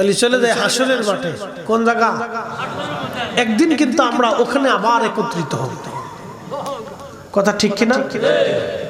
তাহলে চলে যায় হাসরের মাঠে। কোন জায়গা? একদিন কিন্তু আমরা ওখানে আবার একত্রিত হব। কথা ঠিক কিনা?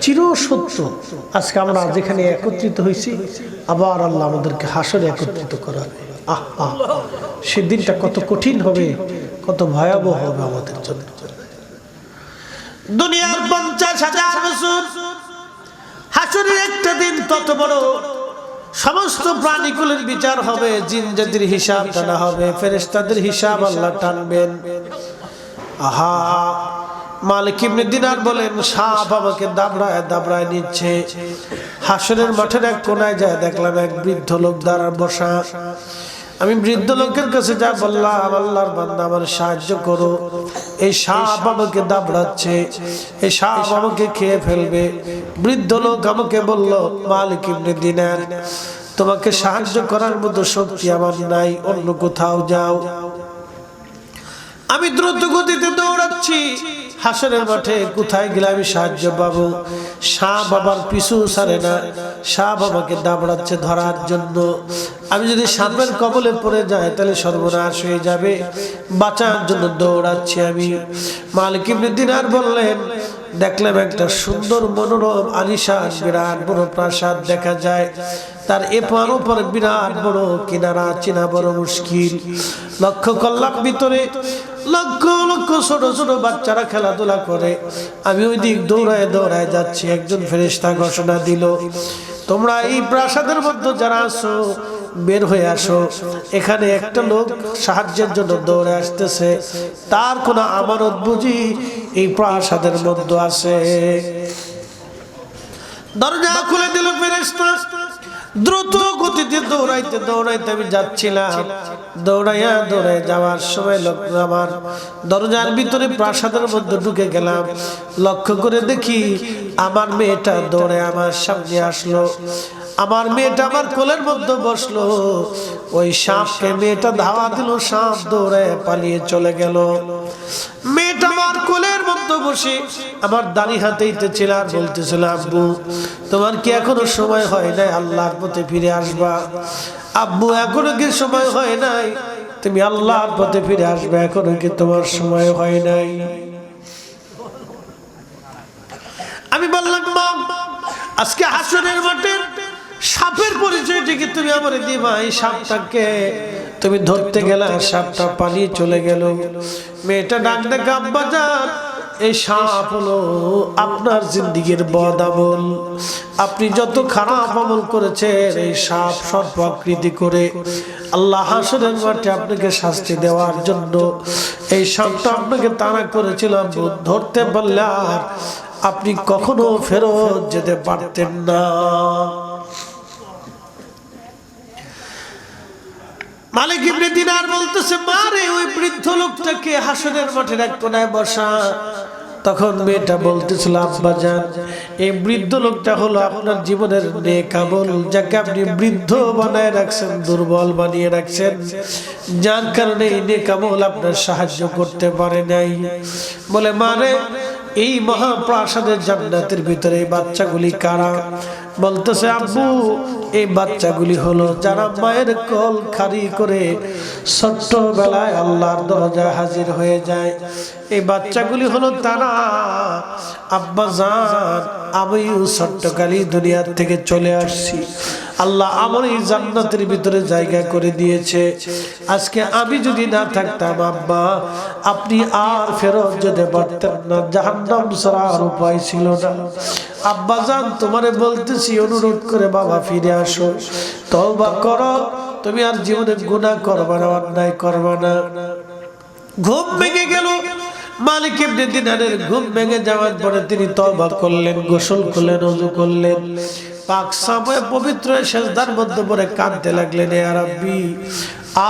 চির সত্য। আজকে আমরা যেখানে একত্রিত হয়েছি, আবার আল্লাহ আমাদেরকে হাসরে একত্রিত করাবে। আহ আহ। সেদিনটা কত কঠিন হবে, কত ভয়াবহ হবে আমাদের জন্য। দুনিয়ার পঞ্চাশ হাজার হাসরের একটা দিন তত বড়। সমস্ত প্রাণীকুলের বিচার হবে জিন হিসাব টানা হবে ফেরেস্তাদের হিসাব আল্লাহ টানবেন। আহা, মালিক বলেন দাবড়ায় দাবড়ায় নিচ্ছে। হাসনের এক কোনায় যায়, দেখলাম এক বৃদ্ধ লোক বসা। আমি বৃদ্ধ লোকের কাছে যা বললাম, আল্লাহর বান্দা আমার সাহায্য করো। এই সাপ আমাকে দাবড়াচ্ছে, এই সাপ আমাকে খেয়ে ফেলবে। বৃদ্ধ লোক আমাকে বলল, মালিক ইবনে দিনার, তোমাকে সাহায্য করার মতো শক্তি আমার নাই, অন্য কোথাও যাও। আমি দ্রুত গতিতে দৌড়াচ্ছি। হাসনের মাঠে কোথায় গেলে আমি সাহায্য পাবো? শাহ বাবার পিছু সারে না। শাহ বাবাকে দাবড়াচ্ছে ধরার জন্য। আমি যদি সাপের কবলে পড়ে যাই, তাহলে সর্বনাশ হয়ে যাবে। বাঁচার জন্য দৌড়াচ্ছি আমি। মালিক ইবনে দিনার বললেন, দেখলাম একটা সুন্দর মনোরম আলিশান বিরাট বড় প্রাসাদ দেখা যায়। তার এপার ওপর বিরাট বড় কিনারা, চেনা বড় মুশকিল। লক্ষ্য করলাম ভিতরে লক্ষ লক্ষ ছোট ছোট বাচ্চারা খেলাধুলা করে। আমি ওই দিক দৌড়ায় দৌড়ায় যাচ্ছি, একজন ফেরেস্তা ঘোষণা দিল, তোমরা এই প্রাসাদের মধ্যে যারা আসো বের হয়ে আসো। এখানে একটা লোক সাহায্যের জন্য দৌড়ে আসতেছে, তার কোনো আমানত বুঝি এই প্রাসাদের মধ্যে আছে। দরজা খুলে দিল ফেরেস্তা দ্রুত গতিতে দৌড়াইতে দৌড়াইতে আমি যাচ্ছিলাম। দৌড়াইয়া দৌড়াই যাওয়ার সময় লোক আমার দরজার ভিতরে প্রাসাদের মধ্যে ঢুকে গেলাম। লক্ষ্য করে দেখি আমার মেয়েটা দৌড়ে আমার সামনে আসলো। আমার মেয়েটা আমার কোলের মধ্যে বসল। ওই সাপকে মেয়েটা ধাওয়া দিল, সাপ দৌড়ে পালিয়ে চলে গেল। মেয়েটা মধ্যে বসে আমার দাড়ি হাতেইতেছিল আর বলতেছিল, আব্বু, তোমার কি এখনও সময় হয় নাই আল্লাহর পথে ফিরে আসবা? আব্বু, এখনও কি সময় হয় নাই? তুমি আল্লাহর পথে ফিরে আসবে, এখনও কি তোমার সময় হয় নাই? আমি বললাম মা আজকে হাসনের মাঠে সাপের পরিচয় ঠিকই তুমি আমার দিবা, এই সাপটাকে তুমি ধরতে গেলে সাপটা পালিয়ে চলে গেল। মেয়েটা ডাক ডাক আব্বা যান। এই সাপ হলো আপনার জিন্দিগির বদ আমল। আপনি যত খারাপ আমল করেছেন, এই সাপ সর্প আকৃতি করে আল্লাহ হাসনের মাঠে আপনাকে শাস্তি দেওয়ার জন্য এই সাপটা আপনাকে তাড়া করেছিল। ধরতে পারলে আর আপনি কখনো ফেরত যেতে পারতেন না। মালিক ইবনে দিনার বলতেছে, মারে, ওই বৃদ্ধ লোকটাকে হাসনের মাঠের এক কোনায় বসা। তখন মেয়েটা বলতেছিল, আব্বা যান, এই বৃদ্ধ লোকটা হলো আপনার জীবনের নেকাবল যাকে আপনি বৃদ্ধ বানায় রাখছেন, দুর্বল বানিয়ে রাখছেন। যার কারণে এই নেকাবল আপনার সাহায্য করতে পারে নাই। বলে মানে এই মহাপ্রাসাদের জান্নাতের ভিতরে এই বাচ্চাগুলি কারা? বলতেছে, আব্বু, এই বাচ্চাগুলি হলো যারা মায়ের কল খারি করে ছোট্টবেলায় আল্লাহর দরজা হাজির হয়ে যায়। এই বাচ্চাগুলি হলো তারা আব্বা যান আমিও ছোট্টকালী দুনিয়ার থেকে চলে আসছি। আল্লাহ আমার এই জান্নাতের ভিতরে জায়গা করে দিয়েছে। আজকে আমি যদি না থাকতাম, আব্বা, আপনি আর ফেরত যেতে পারতেন না। জাহান্নাম ছাড়া আর উপায় ছিল না। আব্বা যান তোমারে বলতেছি, অনুরোধ করে বাবা ফিরে আসো। তওবা করো। তুমি আর জীবনে গুনাহ করবা না, অন্যায় করবা না। ঘুম ভেঙে গেল। মালিক ইবনে দিনারের ঘুম ভেঙে যাওয়ার পরে তিনি তওবা করলেন, গোসল করলেন, ওযু করলেন। পাক সাময়ে পবিত্র সেজদার মধ্যে পরে কাঁদতে লাগলেন, এ রাব্বি,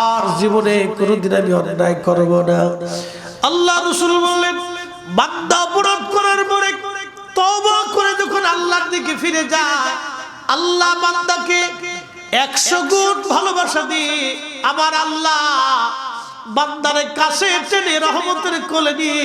আর জীবনে কোনোদিন আমি অন্যায় করব না। আল্লাহ রাসূল বললেন, বান্দা অপরাধ করার পরে তওবা করে যখন আল্লাহর দিকে ফিরে যায়, আল্লাহ বান্দাকে একশো গুণ ভালোবাসা দিয়ে আমার আল্লাহ বান্দারে কাছে টেনে রহমতের কোলে নিয়ে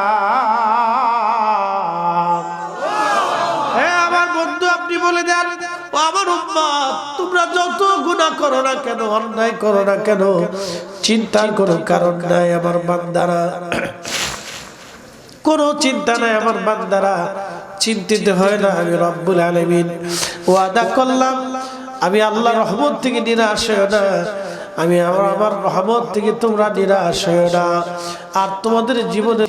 করো না কেন, অন্যায় করো না কেন, চিন্তার কোনো কারণ নাই আমার বান্দারা। কোনো চিন্তা নাই আমার বান্দারা, চিন্তিত হয় না আমি রব্বুল আলমিন। ওয়াদা করলাম, আমি আল্লাহ রহমত থেকে নিরাশ হয় না, আমি আমার আমার রহমত থেকে তোমরা নিরাশ হয় না। আর তোমাদের জীবনে